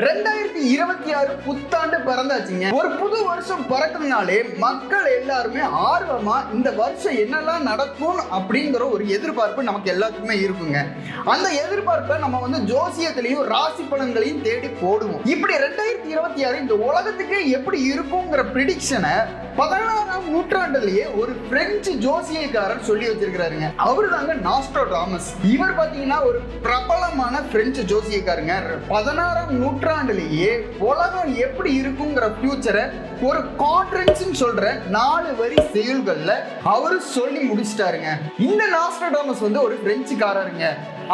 ரெண்டாயிரத்தி இருபத்தி ஆறு புத்தாண்டு பிறந்தாச்சுங்க. ஒரு புது வருஷம் பிறக்கிறதுனாலே மக்கள் எல்லாருமே ஆர்வமா இந்த வருஷம் என்னெல்லாம் நடக்கும் அப்படிங்கிற ஒரு எதிர்பார்ப்பு நமக்கு எல்லாத்துக்குமே இருக்குங்க. அந்த எதிர்பார்ப்பை நம்ம வந்து ஜோசியத்திலையும் ராசி பலன்களையும் தேடி போடுவோம். இப்படி ரெண்டாயிரத்தி இருபத்தி ஆறு இந்த உலகத்துக்கே எப்படி இருக்குங்கிற ப்ரிடிக்ஷனை பதினாறாம் நூற்றாண்டுலயே ஒரு பிரெஞ்சு ஜோசியக்காரர் சொல்லி வச்சிருக்கிறாருங்க. அவரு தாங்க நாஸ்ட்ரோடாமஸ் இவர் பாத்தீங்கன்னா ஒரு பிரபலமான பிரெஞ்சு ஜோசியக்காரங்க. பதினாறாம் நூற்றாண்டுலேயே உலகம் எப்படி இருக்குங்கிற ஃபியூச்சரை ஒரு கான்ஃபரன்ஸ் சொல்ற நாலு வரி செயல்கள்ல அவரு சொல்லி முடிச்சிட்டாருங்க. இந்த நாஸ்ட்ரோடாமஸ் வந்து ஒரு பிரெஞ்சுக்காரருங்க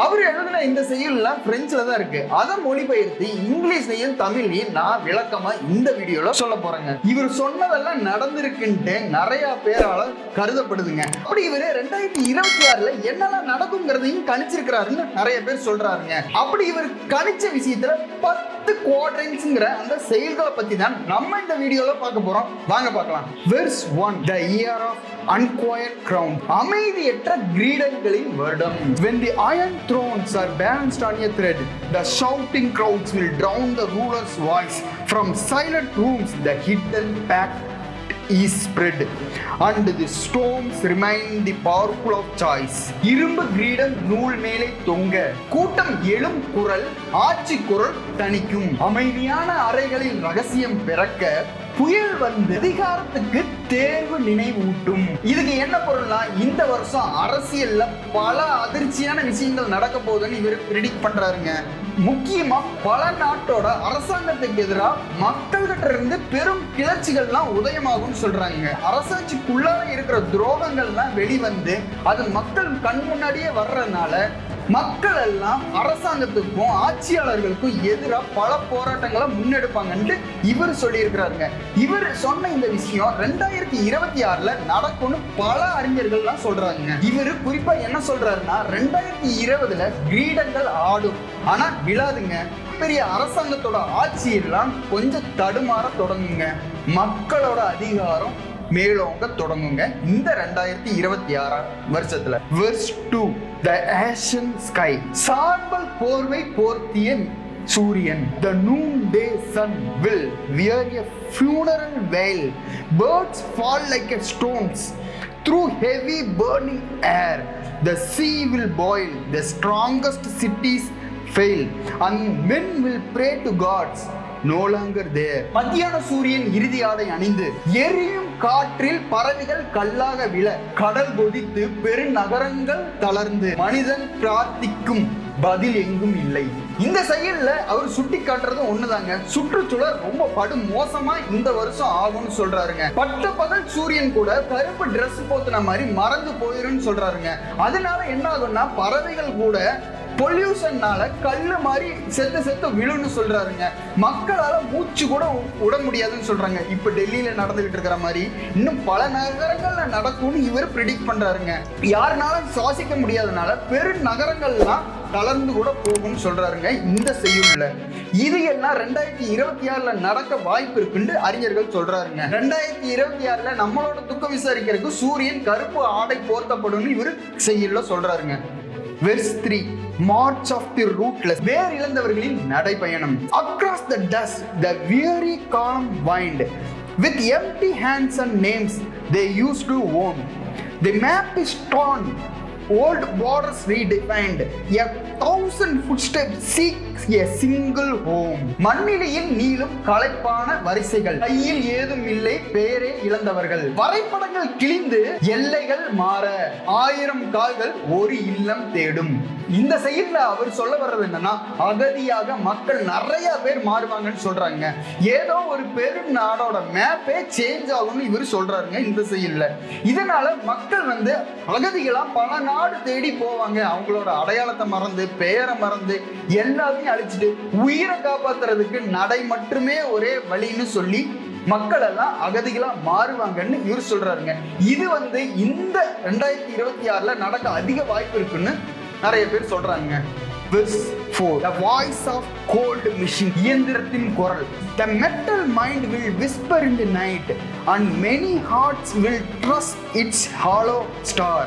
அவர் எழுதின இந்த செயல்லாம் பிரெஞ்சில் தான் இருக்கு. அதை மொழிபெயர்த்து இங்கிலீஷ்லையும் தமிழ்லையும் நான் விளக்கமா இந்த வீடியோல சொல்ல போறேங்க. இவர் சொன்னதெல்லாம் நடந்திருக்குன்ட்டு நிறைய பேரால கருதப்படுதுங்க. அப்படி இவர் ரெண்டாயிரத்தி இருபத்தி ஆறுல என்னெல்லாம் நடக்குங்கிறதையும் கணிச்சிருக்கிறாருன்னு நிறைய பேர் சொல்றாருங்க. அப்படி இவர் கணிச்ச விஷயத்துல பத்து குவாட்ரன்ஸ்ங்கிற அந்த செயல்களை பத்தி தான் நம்ம இந்த வீடியோல பார்க்க போறோம். வாங்க பார்க்கலாம். Verse one the year of unquiet crown அமைதியற்ற கிரீடங்களின் வருடம் when the iron thrones are balanced on a thread the shouting crowds will drown the ruler's voice from silent rooms the hidden pact is spread and the storms remain the powerful of choice இரும்பு கிரீடம் நூல் மேலே தொங்க கூட்டம் எழும் குரல் ஆட்சி குரல் தணிக்கும் அமைதியான அறைகளில் ரகசியம் பிறக்க புயல் வந்து அதிகாரத்துக்கு தேர்வு நினைவூட்டும். இதுக்கு என்ன பொருள்னா இந்த வருஷம் அரசியல்ல பல அதிர்ச்சியான விஷயங்கள் நடக்க போகுதுன்னு இவர் ப்ரிடிக்ட் பண்றாருங்க. முக்கியமா பல நாட்டோட அரசாங்கத்துக்கு எதிராக மக்கள்கிட்ட இருந்து பெரும் கிளர்ச்சிகள்லாம் உதயமாகும்னு சொல்றாங்க. அரசாட்சிக்குள்ளார இருக்கிற துரோகங்கள்லாம் வெளிவந்து அது மக்கள் கண் முன்னாடியே வர்றதுனால மக்கள் எல்லாம் அரசாங்கத்துக்கும் ஆட்சியாளர்களுக்கும் எதிராக பல போராட்டங்களை முன்னெடுப்பாங்கன்ட்டு இவர் சொல்லியிருக்கிறாருங்க. இவர் சொன்ன இந்த விஷயம் ரெண்டாயிரத்தி இருபத்தி ஆறுல நடக்கும்னு பல அறிஞர்கள்லாம் சொல்றாங்க. இவரு குறிப்பா என்ன சொல்றாருன்னா ரெண்டாயிரத்தி இருபதுல கிரீடங்கள் ஆடும். ஆனா விழாதுங்க. பெரிய அரசாங்கத்தோட ஆட்சியெல்லாம் கொஞ்சம் தடுமாற தொடங்குங்க. மக்களோட அதிகாரம் மேலோங்க தொடங்குங்க. இந்த ரெண்டாயிரத்தி இருபத்தி ஆறாம் வருஷத்துல. Verse two the ashen sky சார்பல் போர்வை போர்த்திய சூரியன் the noon day sun will wear a funeral veil birds fall like a stones through heavy burning air the sea will boil the strongest cities fail and men will pray to gods no longer there. மத்தியான சூரியன் இறுதி ஆடை அணிந்து எரியும் காற்றில் பறவைகள் கல்லாக விழ கடல் கொதித்து பெருநகரங்கள் தளர்ந்து மனிதன் பிரார்த்திக்கும் பதில் எங்கும் இல்லை. இந்த செயல்ல அவர் சுட்டி காட்டுறது ஒண்ணுதாங்க. சுற்றுச்சூழல் ரொம்ப படு மோசமா இந்த வருஷம் ஆகும்னு சொல்றாருங்க. பட்ட பகல் சூரியன் கூட கருப்பு டிரஸ் போத்துன மாதிரி மறந்து போயிருன்னு சொல்றாருங்க. அதனால என்ன ஆகும்னா பறவைகள் கூட பொல்யூஷன்னால கல் மாதிரி செத்து செத்து விழுன்னு சொல்றாருங்க. மக்களால மூச்சு கூட விட முடியாதுன்னு சொல்றாங்க. இப்ப டெல்லியில நடந்துகிட்டு இருக்கிற மாதிரி இன்னும் பல நகரங்கள்ல நடக்கும்னு இவர் ப்ரிடிக்ட் பண்றாருங்க. யாருனாலும் சுவாசிக்க முடியாதனால பெரு நகரங்கள்லாம் தளர்ந்து கூட போகும்னு சொல்றாருங்க இந்த செய்யுள்ள இது எல்லாம் ரெண்டாயிரத்தி இருபத்தி ஆறுல நடக்க வாய்ப்பு இருக்குன்னு அறிஞர்கள் சொல்றாருங்க. ரெண்டாயிரத்தி இருபத்தி ஆறுல நம்மளோட துக்கம் விசாரிக்கிறதுக்கு சூரியன் கருப்பு ஆடை போர்த்தப்படும் இவர் செய்யுள்ள சொல்றாருங்க. Verse three. March of the rootless வேர் இழந்தவர்களின் நடைபயணம் across the dust the weary column wind with empty hands and names they used to own the map is torn old borders redefined. A thousand footsteps seeks a single home. மண்ணிலையில் நீளும் களைப்பான வரிசைகள். கையில் ஏதும் இல்லை பெயரே இழந்தவர்கள். வரைபடங்கள் கிழிந்து எல்லைகள் மாற ஆயிரம் கால்கள் ஒரு இல்லம் தேடும். இந்த செயல்ல அவர் சொல்ல வர்றது என்னன்னா அகதியாக மக்கள் நிறைய பேர் மாறுவாங்கன்னு சொல்றாங்க. ஏதோ ஒரு பெரும் நாடோட மேப்பே சேஞ்ச் ஆகும்னு இவர் சொல்றாருங்க இந்த செயல்ல. இதனால மக்கள் வந்து அகதிகளா பல நாள் நாடு தேடி போவாங்க. அவங்களோட அடையாளத்தை மறந்து பெயரை மறந்து எல்லாத்தையும் அழிச்சிட்டு உயிரை காப்பாத்துறதுக்கு நடை மட்டுமே ஒரே வழின்னு சொல்லி மக்கள் எல்லாம் அகதிகளா மாறுவாங்கன்னு இவர் சொல்றாருங்க. இது வந்து இந்த ரெண்டாயிரத்தி இருபத்தி ஆறுல நடக்க அதிக வாய்ப்பு இருக்குன்னு நிறைய பேர் சொல்றாங்க. Verse 4 The voice of cold machine இயந்திரத்தின் குரல் The metal mind will whisper in the night and many hearts will trust its hollow star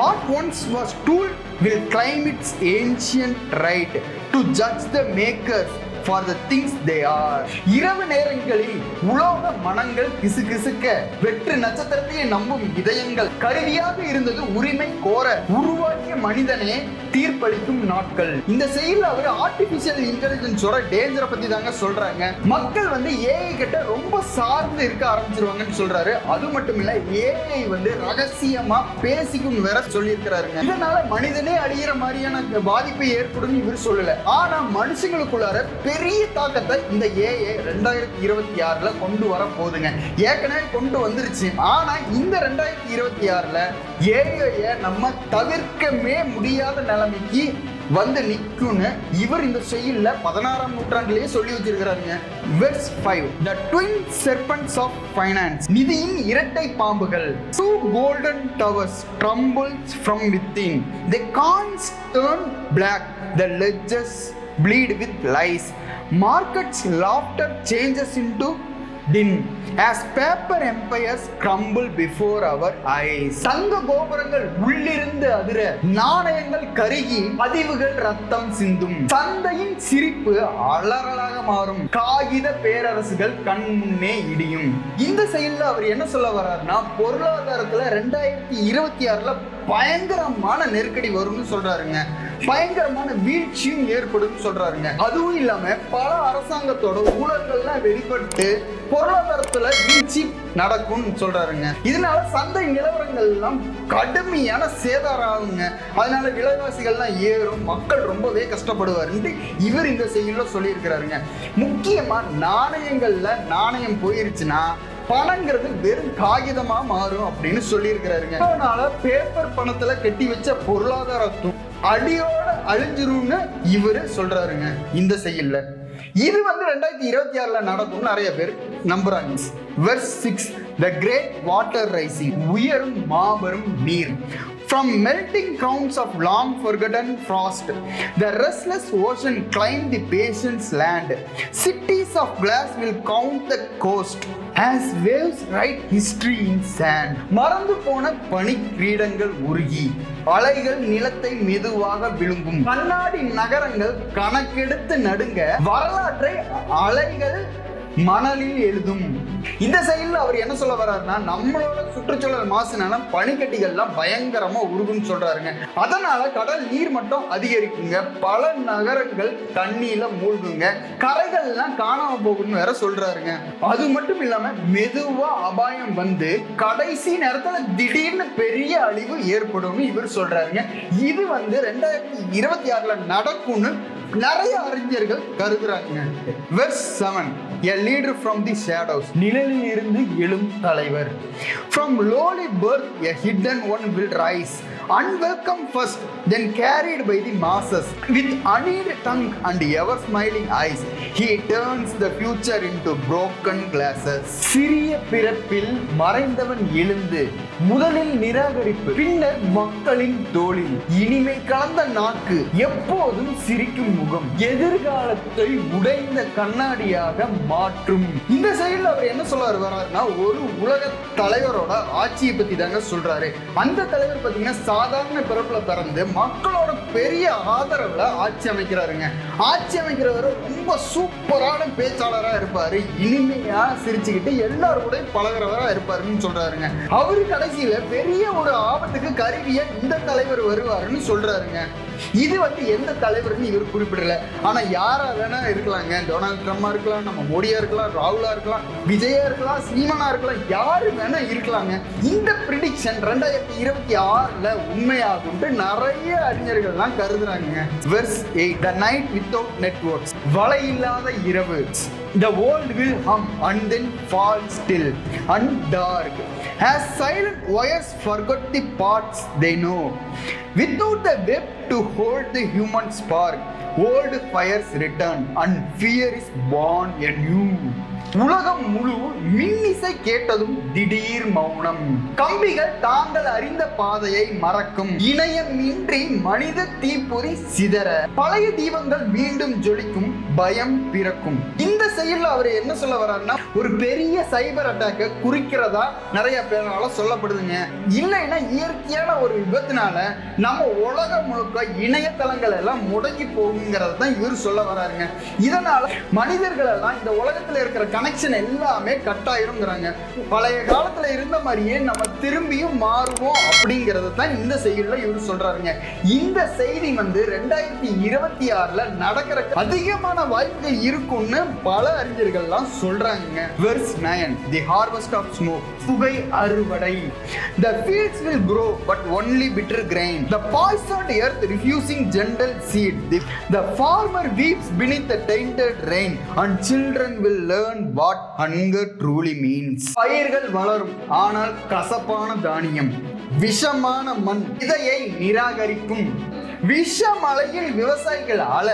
What once was tool will claim its ancient right to judge the makers for the things they are இரவு நேரங்களில் உலோக மனங்கள் கிசுகிசுக்க வெற்று நட்சத்திரத்தையே நம்பும் இதயங்கள். கருவியாக இருந்தது உரிமை கோர உருவாக்கிய மனிதனே தீர்ப்பளிக்கும் நாட்கள். இந்த செயல் அவர் ஆர்டிபிஷியல் இன்டெலிஜென்ஸோட டேஞ்சரை பத்தி தாங்க சொல்றாங்க. மக்கள் வந்து ஏஐ கிட்ட ரொம்ப சார்ந்து இருக்க ஆரம்பிச்சிருவாங்கன்னு சொல்றாரு. அது மட்டும் இல்ல ஏஐ வந்து ரகசியமா பேசிக்கும் வேற சொல்லியிருக்கிறாருங்க. இதனால மனிதனே அழியிற மாதிரியான பாதிப்பை ஏற்படும் இவர் சொல்லல. ஆனா மனுஷங்களுக்குள்ளார பெரிய தாக்கத்தை இந்த ஏஏ ரெண்டாயிரத்தி இருபத்தி ஆறில் கொண்டு வர போகுதுங்க ஏற்கனவே கொண்டு வந்துருச்சு. ஆனால் இந்த ரெண்டாயிரத்தி இருபத்தி ஆறில் ஏஏயை நம்ம தவிர்க்கவே முடியாத நிலைமைக்கு வந்து நிற்கும்னு இவர் இந்த செயலில் பதினாறாம் நூற்றாண்டிலேயே சொல்லி வச்சிருக்கிறாருங்க. Verse five the twin serpents of finance நிதியின் இரட்டை பாம்புகள். Two golden towers trembles from within the coins turn black the லெஜஸ் bleed with lies. Markets laughter changes into tin as paper empires crumble before our eye சங்க கோபுரங்கள் உள்ளிருந்து அதிர. நாணயங்கள் கருகி பதிவுகள் ரத்தம் சிந்தும். சந்தையின் சிரிப்பு அலறலாக மாறும். காகித பேரரசுகள் கண் முன்னே இடியும். இந்த செயல்ல அவர் என்ன சொல்ல வர்றாருன்னா பொருளாதாரத்துல ரெண்டாயிரத்தி இருபத்தி ஆறுல பயங்கரமான நெருக்கடி வரும்னு சொல்றாருங்க. பயங்கரமான வீழ்ச்சியும் ஏற்படும் சொல்றாருங்க. அதுவும் இல்லாம பல அரசாங்கத்தோட ஊழல்கள்லாம் வெளிப்பட்டு பொருளாதாரத்துல வீழ்ச்சி நடக்கும்னு சொல்றாருங்க. இதனால சந்தை நிலவரங்கள் எல்லாம் கடுமையான சேதாரம் ஆகுங்க அதனால விலைவாசிகள்லாம் ஏறும். மக்கள் ரொம்பவே கஷ்டப்படுவாருன்ட்டு இவர் இந்த செய்தியில சொல்லியிருக்கிறாருங்க. முக்கியமா நாணயங்கள்ல நாணயம் போயிருச்சுன்னா பணங்கிறது வெறும் காகிதமா மாறும் அப்படின்னு சொல்லியிருக்கிறாருங்க. அதனால பேப்பர் பணத்துல கட்டி வச்ச பொருளாதாரத்தும் அடியோட அழிஞ்சிரும்னு இவரு சொல்றாருங்க. இந்த செயல்ல. இது வந்து ரெண்டாயிரத்தி இருபத்தி ஆறுல நடக்கும்னு நிறைய பேர் நம்புறாங்க. Verse six the great water rising உயரும் மாபெரும் நீர். From melting crowns of long forgotten frost, the restless ocean climbed the patient's land. Cities of glass will count the coast as waves write history in sand. மறந்து போன பனி கிரீடங்கள் உருகி அலைகள் நிலத்தை மெதுவாக விழுங்கும் கண்ணாடி நகரங்கள் கணக்கெடுத்து நடுங்க வரலாற்றை அலைகள் மணலில் எழுதும். இந்த சைடில் அவர் என்ன சொல்ல வர்றாருன்னா நம்மளோட சுற்றுச்சூழல் மாசுனால பனிக்கட்டிகள்லாம் பயங்கரமா உருகுன்னு சொல்றாருங்க. அதனால கடல் நீர் மட்டம் அதிகரிக்குங்க. பல நகரங்கள் தண்ணியில மூழ்குங்க. கரைகள்லாம் காணாம போகும்னு வேற சொல்றாருங்க. அது மட்டும் இல்லாம மெதுவா அபாயம் வந்து கடைசி நேரத்துல திடீர்னு பெரிய அழிவு ஏற்படும்னு இவர் சொல்றாருங்க. இது வந்து ரெண்டாயிரத்தி இருபத்தி ஆறுல நடக்கும்னு நிறைய அறிஞர்கள் கருதுறாங்க. Verse seven a leader from the shadows நிழலில் இருந்து எழும் தலைவர். From lowly birth a hidden one will rise unwelcome first then carried by the masses. With unneed tongue and ever smiling eyes he turns the future into broken glasses. சிறிய பிறப்பில் மறைந்தவன் எழுந்து முதலில் நிராகரிப்பு பின்னர் மக்களின் தோளில். இனிமை கலந்த நாக்கு எப்போதும் சிரிக்கும் முகம் எதிர்காலத்தை உடைந்த கண்ணாடியாக மாற்றும். இந்த சைடுல அவர் என்ன சொல்ல வர்றாருன்னா ஒரு உலக தலைவரோட ஆட்சியை பத்தி தாங்க சொல்றாரு. அந்த தலைவர் பாத்தீங்கன்னா சாதாரண பிறப்புல பிறந்து மக்களோட பெரிய ஆதரவுல ஆட்சி அமைக்கிறாருங்க. ஆட்சி அமைக்கிறவர் ரொம்ப சூப்பரான பேச்சாளரா இருப்பாரு. இனிமையா சிரிச்சுக்கிட்டு எல்லாரும் கூட பழகுறவரா இருப்பாருன்னு சொல்றாருங்க. அவரு கடைசியில பெரிய ஒரு ஆபத்துக்கு கருவிய இந்த தலைவர் வருவாருன்னு சொல்றாருங்க. இது வந்து எந்த தலைவர்னு இவர் குறிப்பிடல. ஆனா யாரா வேணா இருக்கலாங்க. டொனால்ட் ட்ரம்மா இருக்கலாம் நம்ம மோடியா இருக்கலாம் ராகுலா இருக்கலாம் விஜயா இருக்கலாம் சீமனா இருக்கலாம் யாரு வேணா இருக்கலாங்க. இந்த ப்ரிடிக்ஷன் ரெண்டாயிரத்தி இருபத்தி ஆறுல உண்மையாகும்ட்டு நிறைய அறிஞர்கள்லாம் கருதுறாங்க verse eight the night without networks வலை இல்லாத இரவு. The world will hum and then fall still and dark has silent wires forget the parts they know Without the web to hold the human spark, old fires return and fear is born anew. உலகம் முழு மின்னிசை கேட்டதும் திடீர் மௌனம். கம்பிகள் தாங்கள் அறிந்த பாதையை மறக்கும். இணையமின்றி மனித தீப்பொறி சிதற. பழைய தீபங்கள் மீண்டும் ஜொலிக்கும். பயம் பிறக்கும். இந்த செயல்ல அவர் என்ன சொல்ல வர்றாருன்னா ஒரு பெரிய சைபர் அட்டாக்க குறிக்கிறதா நிறைய பேரால சொல்லப்படுதுங்க. இல்லைன்னா இயற்கையான ஒரு விபத்தினால நம்ம உலகம் முழுக்க இணையதளங்கள் எல்லாம் முடங்கி போகுங்கிறத தான் இவர் சொல்ல வராருங்க இதனால மனிதர்கள் எல்லாம் இந்த உலகத்துல இருக்கிற கனெக்ஷன் எல்லாமே கட் ஆயிருங்கிறாங்க. பழைய காலத்துல இருந்த மாதிரியே நம்ம திரும்பியும் மாறுவோம் அப்படிங்கறத தான் இந்த செய்தியில இவர் சொல்றாருங்க. இந்த செய்தி வந்து ரெண்டாயிரத்தி இருபத்தி ஆறுல நடக்கிற அதிகமான வாய்ப்புகள் இருக்கும்னு பல அறிஞர்கள்லாம் சொல்றாங்க verse nine the harvest of smoke புகை அறுவடை. The fields will grow but only bitter grain. The poisoned refusing general seed the the farmer weeps beneath the tainted rain and children will learn understand what hunger truly means பயிர்கள் வளரும் ஆனால் கசப்பான தானியம் விஷமான மண் இதையை நிராகரிக்கும். விஷமலையில் விவசாயிகள் ஆள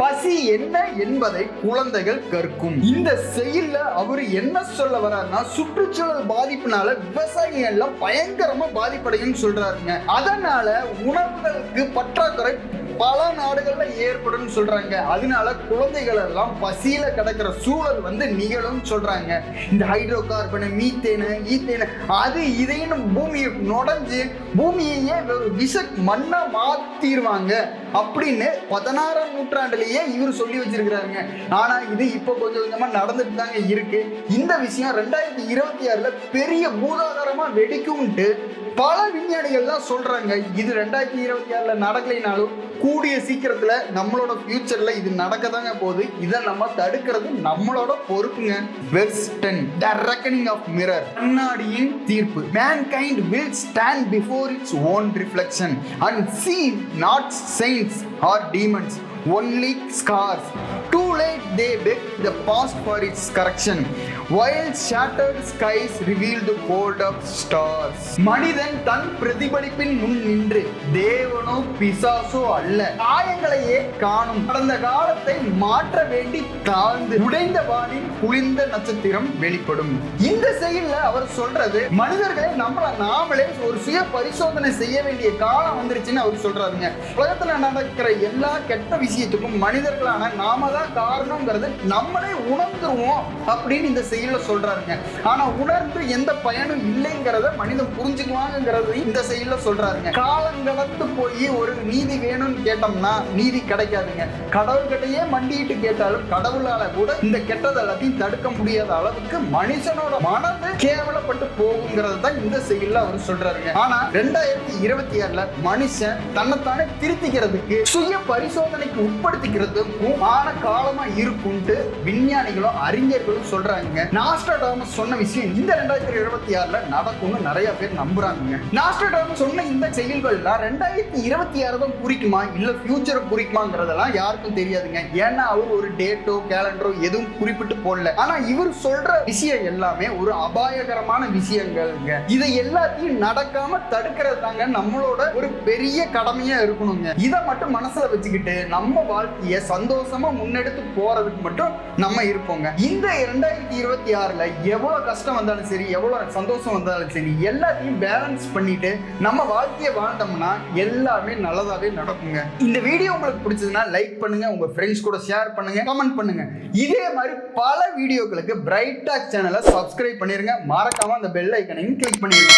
பசி என்ன என்பதை குழந்தைகள் கற்கும். இந்த செயல்ல அவரு என்ன சொல்ல வர்றாருன்னா சுற்றுச்சூழல் பாதிப்புனால விவசாயிகள் எல்லாம் பயங்கரமா பாதிப்படையும் சொல்றாருங்க. அதனால உணவுகளுக்கு பற்றாக்குறை பல நாடுகள்ல ஏற்படும் சொல்றாங்க. அதனால குழந்தைகள் எல்லாம் பசியில கிடக்கிற சூழல் வந்து நிகழும் சொல்றாங்க. இந்த ஹைட்ரோ கார்பன் மீத்தேனு ஈத்தேனு அது இதையும் பூமியை நுடைஞ்சு பூமியையே ஒரு விஷ மண்ணா மாத்திடுவாங்க அப்படின்னு பதினாறாம் நூற்றாண்டுலேயே இவர் சொல்லி வச்சிருக்கிறாருங்க. ஆனால் இது இப்போ கொஞ்சம் கொஞ்சமாக நடந்துட்டு தாங்க இருக்கு. இந்த விஷயம் ரெண்டாயிரத்தி இருபத்தி ஆறில் பெரிய பூதாகரமா வெடிக்கும்ட்டு பல விஞ்ஞானிகள் தான் சொல்கிறாங்க இது ரெண்டாயிரத்தி இருபத்தி ஆறில் நடக்கலைனாலும் கூடிய சீக்கிரத்தில் நம்மளோட ஃபியூச்சரில் இது நடக்க தாங்க போகுது. இதை நம்ம தடுக்கிறது நம்மளோட பொறுப்புங்க. Verse ten the reckoning of mirror கண்ணாடியின் தீர்ப்பு. Mankind will stand before its own reflection and see not chain saints or demons. Only scars too late they beg the past for its correction. While shattered skies reveal the cold of stars. மனிதன் தன் பிரதிபலிப்பின் முன் நின்று தேவனோ பிசாசோ அல்ல. காயங்களையே காணும். கடந்த காலத்தை மாற்ற வேண்டி தாழ்ந்து உடைந்த வானின் குளிர்ந்த நட்சத்திரம் வெளிப்படும். இந்த செயல்ல அவர் சொல்றது மனிதர்களை நம்மள நாமளே ஒரு சுய பரிசோதனை செய்ய வேண்டிய காலம் வந்துருச்சுன்னு அவர் சொல்றாருங்க. உலகத்துல நடக்கிற எல்லா கெட்ட விஷயத்துக்கும் மனிதர்களான நாம தான் தான் காரணங்கிறது நம்மளே உணர்ந்துருவோம் அப்படின்னு இந்த செயல சொல்றாருங்க. ஆனா உணர்ந்து எந்த பயனும் இல்லைங்கிறத மனிதன் புரிஞ்சுக்குவாங்கிறது இந்த செயல சொல்றாருங்க. காலங்கடத்து போய் ஒரு நீதி வேணும்னு கேட்டோம்னா நீதி கிடைக்காதுங்க. கடவுள்கிட்டயே மண்டிட்டு கேட்டாலும் கடவுளால கூட இந்த கெட்டது எல்லாத்தையும் தடுக்க முடியாத அளவுக்கு மனுஷனோட மனது கேவலப்பட்டு போகுங்கிறது தான் இந்த செயல்ல அவர் சொல்றாருங்க. ஆனா ரெண்டாயிரத்தி இருபத்தி ஆறுல மனுஷன் தன்னைத்தானே திருத்திக்கிறதுக்கு சுய பரிசோதனைக்கு உட்படுத்திக்கிறதுக்கும் ஆன காலமா இருக்கும்ட்டு விஞ்ஞானிகளும் அறிஞர்களும் சொல்றாங்க நாஸ்டாடாமஸ் சொன்ன விஷயம் இந்த ரெண்டாயிரத்தி இருபத்தி ஆறுல நடக்கும்னு நிறைய பேர் நம்புறாங்க நாஸ்டாடாமஸ் சொன்ன இந்த செயல்கள்லாம் ரெண்டாயிரத்தி இருபத்தி ஆறு தான் குறிக்குமா? இல்ல ஃபியூச்சரை குறிக்குமாங்கிறதெல்லாம் யாருக்கும் தெரியாதுங்க. ஏன்னா அவர் ஒரு டேட்டோ கேலண்டரோ எதுவும் குறிப்பிட்டு போடல. ஆனா இவர் சொல்ற விஷயம் எல்லாமே ஒரு அபாயகரமான விஷயங்கள்ங்க. இதை எல்லாத்தையும் நடக்காம தடுக்கிறது தாங்க நம்மளோட ஒரு பெரிய கடமையா இருக்கணுங்க. இதை மட்டும் மனசுல வச்சுக்கிட்டு நம்ம வாழ்க்கைய சந்தோஷமா முன்னெடுத்து போறதுக்கு மட்டும் நம்ம இருப்போங்க. இந்த இரண்டாயிரத்தி இருபத்தி ஆறுல எவ்வளவு கஷ்டம் வந்தாலும் சரி எவ்வளவு சந்தோஷம் வந்தாலும் சரி எல்லாத்தையும் பேலன்ஸ் பண்ணிட்டு நம்ம வாழ்க்கையை வாழ்ந்தோம்னா எல்லாமே நல்லதாவே நடக்குங்க. இந்த வீடியோ உங்களுக்கு பிடிச்சதுன்னா லைக் பண்ணுங்க உங்க ஃப்ரெண்ட்ஸ் கூட ஷேர் பண்ணுங்க கமெண்ட் பண்ணுங்க. இதே மாதிரி பல வீடியோக்களுக்கு பிரைட் டாக் சேனலை சப்ஸ்கிரைப் பண்ணிருங்க. மறக்காம அந்த பெல் ஐக்கனையும் கிளிக் பண்ணிருங்க.